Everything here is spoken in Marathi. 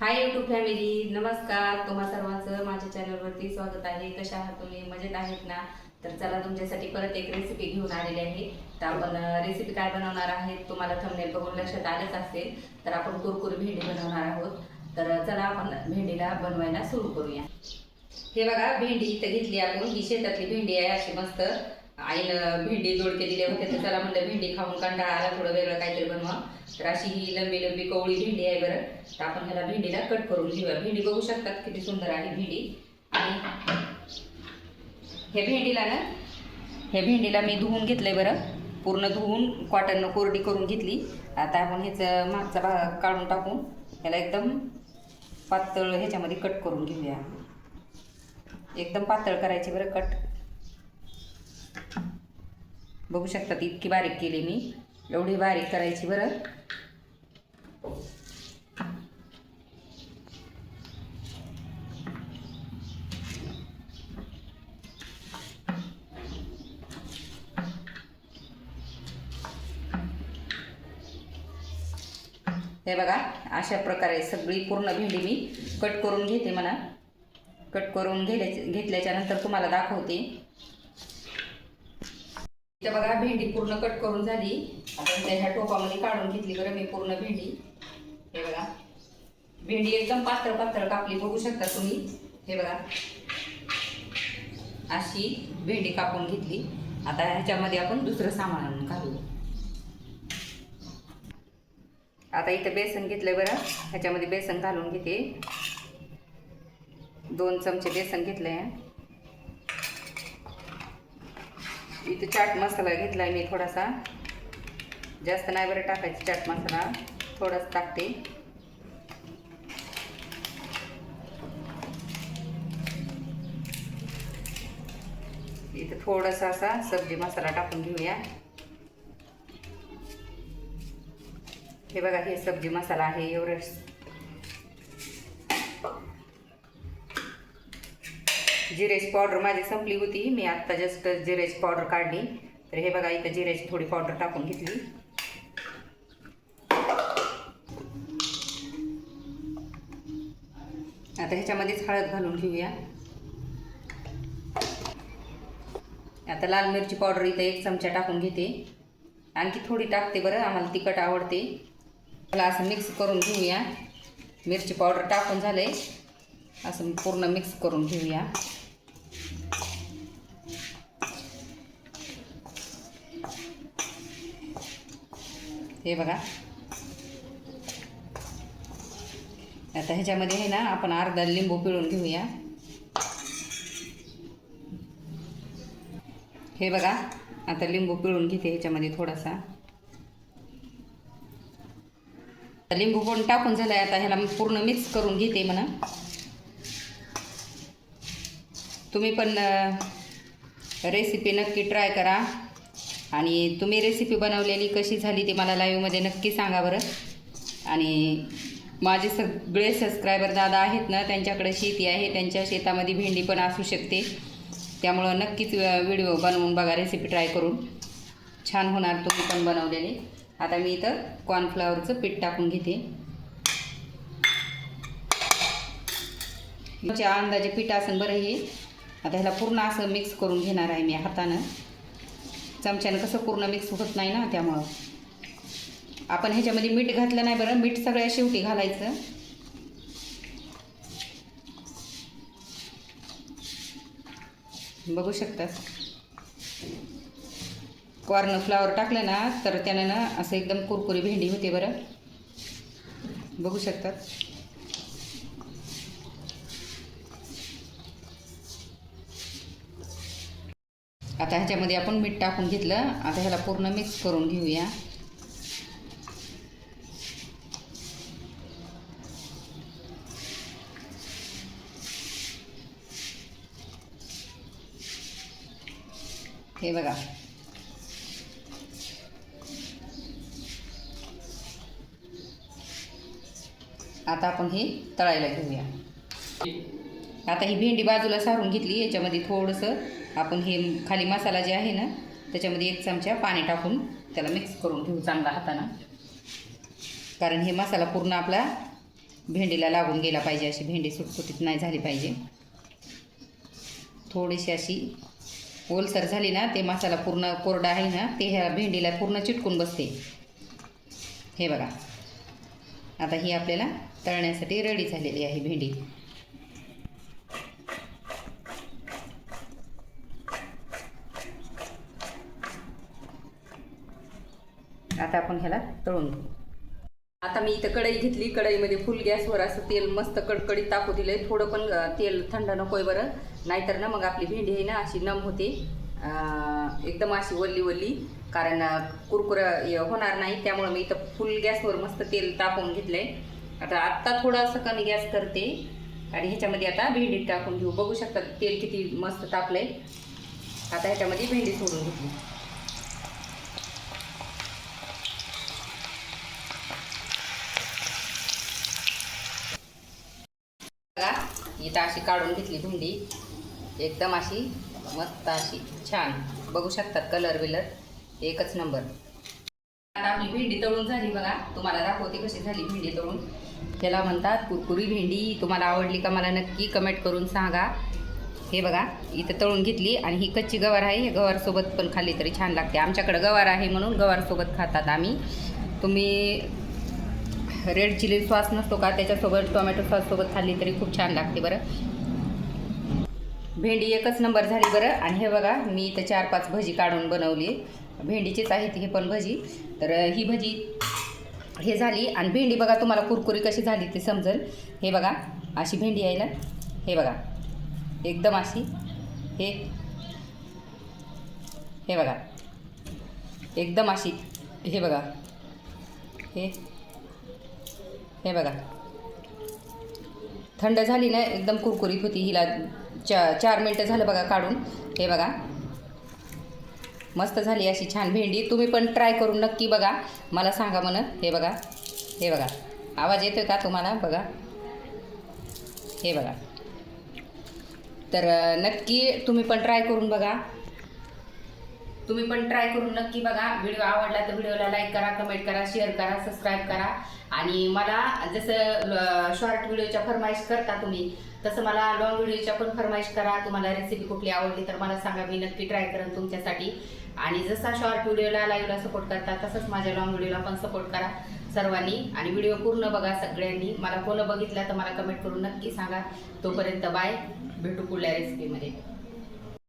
हाय यूट्यूब फॅमिली नमस्कार. तुम्हा सर्वांचं माझ्या चॅनलवरती स्वागत आहे. कशा आहात तुम्ही? मजेत आहेत ना? तर चला तुमच्यासाठी परत एक रेसिपी घेऊन आलेली आहे. तर आपण रेसिपी काय बनवणार आहे तुम्हाला थंबनेल बघून लक्षात आलंच असेल तर आपण कुरकुरी भेंडी बनवणार आहोत. तर चला आपण भेंडीला बनवायला सुरू करूया. हे बघा भेंडी इथं घेतली आपण. ही शेतातली भेंडी आहे अशी मस्त आईनं भेंडी जोडके दिले होते तर त्याला म्हणलं भेंडी खाऊन कंटाळा आला थोडं वेगळं काहीतरी बनवा. तर अशी ही लंबी लंबी कवळी भेंडी आहे बरं. तर आपण ह्याला भेंडीला कट करून घेऊया. भेंडी बघू शकतात किती सुंदर आहे भेंडी. आणि हे भेंडीला ना हे भेंडीला मी धुवून घेतलं आहे बरं. पूर्ण धुवून कॉटननं कोरडी करून घेतली. आता आपण ह्याचं मागचा भाग काढून टाकून ह्याला एकदम पातळ ह्याच्यामध्ये कट करून घेऊया. एकदम पातळ करायची बरं कट. बघू शकतात इतकी बारीक केली मी. एवढी बारीक करायची बरं. हे बघा अशा प्रकारे सगळी पूर्ण भेंडी मी कट करून घेते म्हणा. कट करून घेल्या घेतल्याच्या नंतर तुम्हाला दाखवते. तर बघा भेंडी पूर्ण कट करून झाली. आता त्याच्या ह्या टोपामध्ये काढून घेतली बरं मी पूर्ण भेंडी. हे बघा. भेंडी एकदम पातळ पातळ कापली बघू शकता तुम्ही. हे बघा. अशी भेंडी कापून घेतली. आता ह्याच्यामध्ये आपण दुसरं सामान घालू. आता इथं बेसन घेतलं बरं. ह्याच्यामध्ये बेसन घालून घेते. दोन चमचे बेसन घेतलं आहे इथं चाट मसाला घेतला आहे मी थोडासा. जास्त नाही बरं टाकायची चाट मसाला. थोडाच टाकते. इथं थोडासा असा सब्जी मसाला टाकून घेऊया. हे बघा हे सब्जी मसाला आहे एवढं जिरेची पावडर माझी संपली होती. मी आत्ता जस्ट जिरेची पावडर काढली. तर हे बघा इथं जिरेची थोडी पावडर टाकून घेतली. आता ह्याच्यामध्येच हळद घालून घेऊया. आता लाल मिरची पावडर इथं एक चमचा टाकून घेते. आणखी थोडी टाकते बरं आम्हाला तिखट आवडते. मला असं मिक्स करून घेऊया. मिरची पावडर टाकून झालं आहे असं पूर्ण मिक्स करून घेऊया. हे बघा. आता ह्याच्यामध्ये आहे ना आपण अर्धा लिंबू पिळून घेऊया. हे बघा आता लिंबू पिळून घेते ह्याच्यामध्ये थोडासा. लिंबू पण टाकून झालाय आता ह्याला पूर्ण मिक्स करून घेते म्हणा. तुम्ही पण रेसिपी नक्की ट्राय करा. आणि तुम्ही रेसिपी बनवलेली कशी झाली ती मला लाईव्हमध्ये नक्की सांगा बरं. आणि माझे सगळे सबस्क्रायबर दादा आहेत ना त्यांच्याकडे शेती आहे त्यांच्या शेतामध्ये भेंडी पण असू शकते. त्यामुळं नक्कीच व्हिडिओ बनवून बघा रेसिपी ट्राय करून. छान होणार तुम्ही पण बनवलेले. आता मी इथं कॉर्नफ्लॉवरचं पीठ टाकून घेते. अंदाजे पीठ असेल बरं हे. आता ह्याला पूर्ण असं मिक्स करून घेणार आहे मी हातानं. चमच्यानं कसं पूर्ण मिक्स होत नाही ना त्यामुळं. आपण ह्याच्यामध्ये मीठ घातलं नाही बरं मीठ सगळ्या शेवटी घालायचं. बघू शकता. कॉर्न फ्लावर टाकलं ना तर त्यानं ना असं एकदम कुरकुरी भेंडी होते बरं. बघू शकतात आता ह्याच्यामध्ये आपण मीठ टाकून घेतलं. आता ह्याला पूर्ण मिक्स करून घेऊया. हे बघा. आता आपण हे तळायला घेऊया. आता ही भेंडी बाजूला सारून घेतली. याच्यामध्ये थोडंसं आपण हे खाली मसाला जे आहे ना त्याच्यामध्ये एक चमचा पाणी टाकून त्याला मिक्स करून घेऊ चांगला हातानं. कारण हे मसाला पूर्ण आपला भेंडीला लागून गेला पाहिजे अशी भेंडी सुटसुटीत नाही झाली पाहिजे. थोडीशी अशी ओलसर झाली ना ते मसाला पूर्ण कोरडा आहे ना ते ह्या भेंडीला पूर्ण चिटकून बसते. हे बघा. आता ही आपल्याला तळण्यासाठी रेडी झालेली आहे भेंडी. आता आपण ह्याला तळून घेऊ. आता मी इथं कढई घेतली कढईमध्ये फुल गॅसवर असं तेल मस्त कडकडीत टाकू दिलंय. थोडं पण तेल थंड नकोय बरं. नाहीतर ना मग आपली भेंडी आहे ना अशी नम होते. एकदम अशी वल्ली वल्ली. कारण अं, कुरकुर होणार नाही त्यामुळे मी इथं फुल गॅसवर मस्त तेल तापवून घेतलंय. आता आत्ता थोडंसं कमी गॅस करते. आणि ह्याच्यामध्ये आता भेंडी टाकून घेऊ. बघू शकता तेल किती मस्त तापलंय. आता ह्याच्यामध्ये भेंडी सोडून घेतली बघा इथं अशी काढून घेतली भेंडी. एकदम अशी मस्त अशी छान. बघू शकतात कलर बिलर. एकच नंबर आता आपली भेंडी तळून झाली बघा. तुम्हाला दाखवते कशी झाली भेंडी तळून. त्याला म्हणतात कुरकुरी भेंडी. तुम्हाला आवडली का मला नक्की कमेंट करून सांगा. हे बघा इथं तळून घेतली आणि ही कच्ची गवार आहे. हे गवारसोबत पण खाल्ली तरी छान लागते. आमच्याकडं गवार आहे म्हणून गवारसोबत खातात आम्ही. तुम्ही रेड चिली सॉस नसतो का? त्याच्यासोबत टोमॅटो सॉससोबत खाल्ली तरी खूप छान लागते बरं. भेंडी एकच नंबर झाली बरं. आणि हे बघा मी इथं चार पाच भजी काढून बनवली. भेंडीचीच आहेत हे पण भजी. तर ही भजी हे झाली. आणि भेंडी बघा तुम्हाला कुरकुरी कशी झाली ते समजेल. हे बघा अशी भेंडी यायला. हे बघा एकदम अशी. हे हे बघा एकदम अशी. हे बघा हे. हे बघा. थंड झाली ना एकदम कुरकुरीत होती हिला. चा चार मिनटं झालं बघा काढून. हे बघा. मस्त झाली अशी छान भेंडी. तुम्ही पण ट्राय करून नक्की बघा. मला सांगा म्हण. हे बघा. हे बघा. आवाज येतोय का तुम्हाला? बघा. हे बघा. तर नक्की तुम्ही पण ट्राय करून बघा. तुम्ही पण ट्राय करून नक्की बघा. व्हिडिओ आवडला तर व्हिडिओला लाईक करा कमेंट करा शेअर करा सबस्क्राईब करा. आणि मला जसं शॉर्ट व्हिडिओच्या फरमाईश करता तुम्ही तसं मला लॉंग व्हिडिओच्या पण फरमाईश करा. तुम्हाला रेसिपी कुठली आवडली तर मला सांगा. मी नक्की ट्राय करेन तुमच्यासाठी. आणि जसा शॉर्ट व्हिडिओला लाईव्हला सपोर्ट करता तसंच माझ्या लॉंग व्हिडिओला पण सपोर्ट करा सर्वांनी. आणि व्हिडिओ पूर्ण बघा सगळ्यांनी. मला कोण बघितला तर मला कमेंट करून नक्की सांगा. तोपर्यंत बाय भेटू पुढल्या रेसिपीमध्ये